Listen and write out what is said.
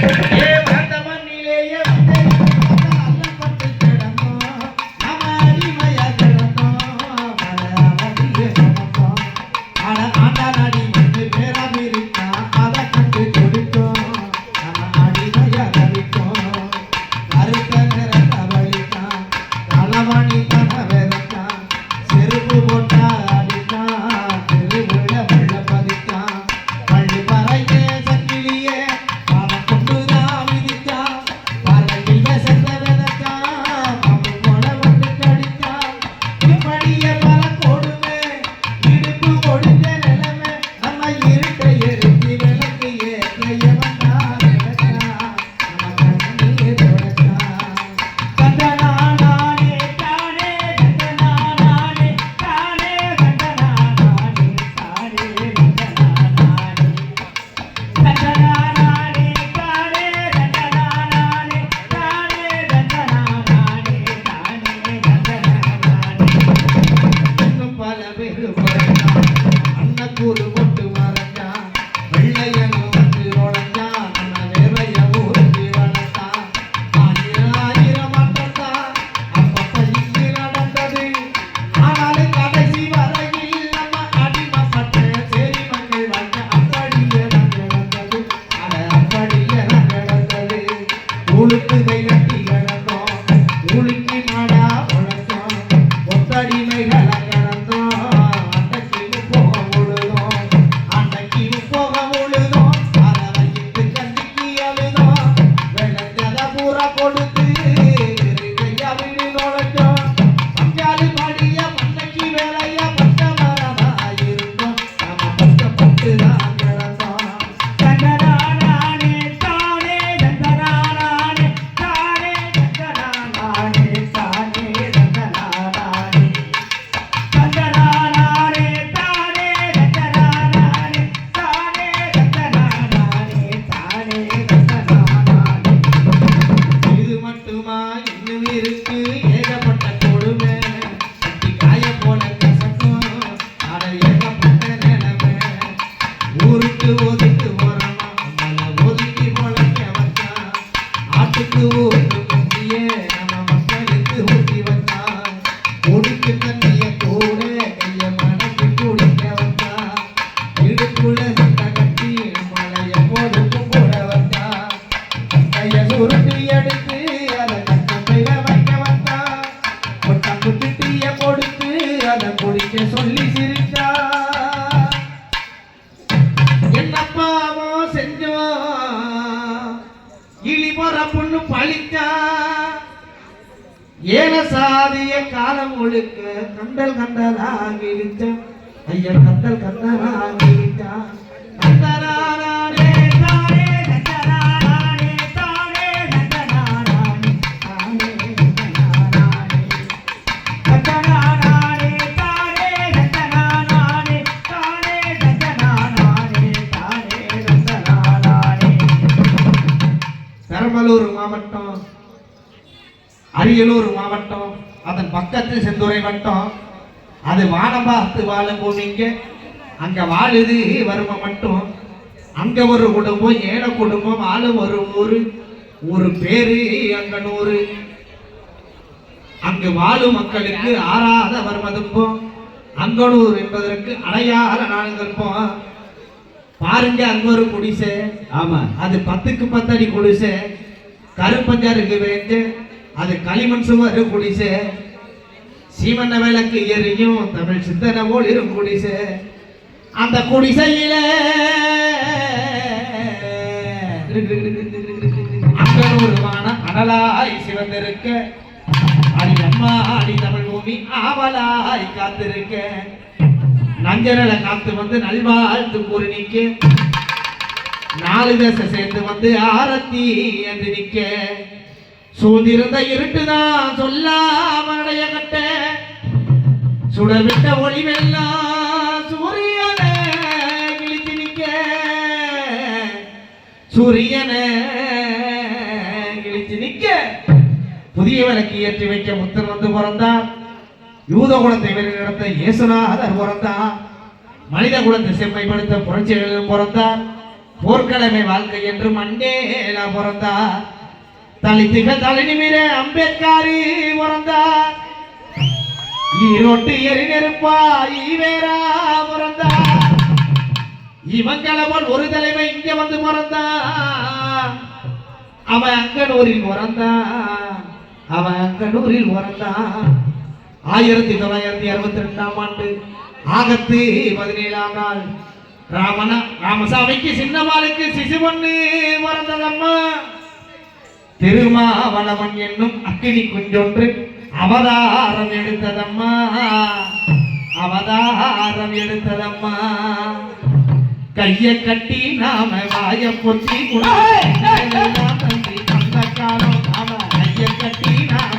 Thank you. பேசாதிய காலம் முழுக்க கண்டல் கண்டலாகிவிட்ட ஐயா கண்டல் கண்டலாகிவிட்ட கண்டனானே தானே கண்டனானே தானே கண்டனானே தானே கண்டனானே கண்டனானே தானே கண்டனானே தானே கண்டனானே தானே கண்டனானே பெரம்பலூர் மாவட்டம் அரியலூர் மாவட்டம் அதன் பக்கத்தில் செந்துறை வட்டம் அது வானம் பார்த்து வாழும் பூமிங்க அங்க வாழுது வறுமை மட்டும். அங்க ஒரு குடும்பம் ஏழ குடும்பம் ஆளும் ஒரு ஊரு. ஒரு பேரு அங்கனூரு அங்கு வாழும் மக்களுக்கு ஆறாத வறுமதுப்போம் அங்கனூர் என்பதற்கு அடையாள நாளுங்கற்போம் பாருங்க அங்க ஒரு குடிசை. ஆமா. அது பத்துக்கு பத்தடி குடிசை. கருப்பஞ்சாருக்கு வேண்டு அது களிமண் சுவர் குடிசை சீமண்ண விளக்கு எரியும் தமிழ் சித்தன போல் இருக்கும் குடிசை அந்த குடிசையில அங்கனூருமான அனலாய் சிவந்திருக்க அடி அம்மா அடி தமிழ் பூமி ஆவலாய் காத்திருக்க நஞ்சரல காத்து வந்து நல்வாழ்த்து கூறி நிக்க நாலு தேச சேர்ந்து வந்து ஆரத்தி என்று நிக்க சூழ்ந்திருந்த இருட்டுதான் சொல்லாமடைய கட்ட சுடர்விட்ட ஒளிவெல்லாம் சூரியனை கிழித்து நிக்க சூரியனை கிழித்து நிக்க புதிய விளக்கு ஏற்றி வைக்க முத்தன் வந்து பிறந்தான் யூத குலத்தை வெளிநடத்த இயேசுநாதர் பிறந்தான் மனித குலத்தை செம்மைப்படுத்த புரட்சிகளும் பிறந்தார். போர்க்கிழமை வாழ்க்கை என்று மண்டேலா பிறந்தார். தலித்துக தலை மீரே அம்பேத்காரி பிறந்தார் ஈரோட்டு எரி நெருப்பா ஈவேரா பிறந்தார் இவங்களை போல் ஒரு தலைமை இங்க வந்து பிறந்தான் அவன் அங்கனூரில் பிறந்தான் அவன் அங்கனூரில் பிறந்தான் ஆயிரத்தி தொள்ளாயிரத்தி அறுபத்தி ரெண்டாம் ஆண்டு ஆகத்து பதினேழாம் நாள் ராமனா ராமசாமிக்கு சின்னமாளுக்கு சிசுவண்ணு பிறந்ததம்மா திருமாவளவன் என்னும் அக்கினி குஞ்சொன்று அவதாரம் எடுத்ததம்மா. அவதாரம் எடுத்ததம்மா. கைய கட்டி நாம வாய பொத்தி அந்த காலம் அவ கைய கட்டி நாம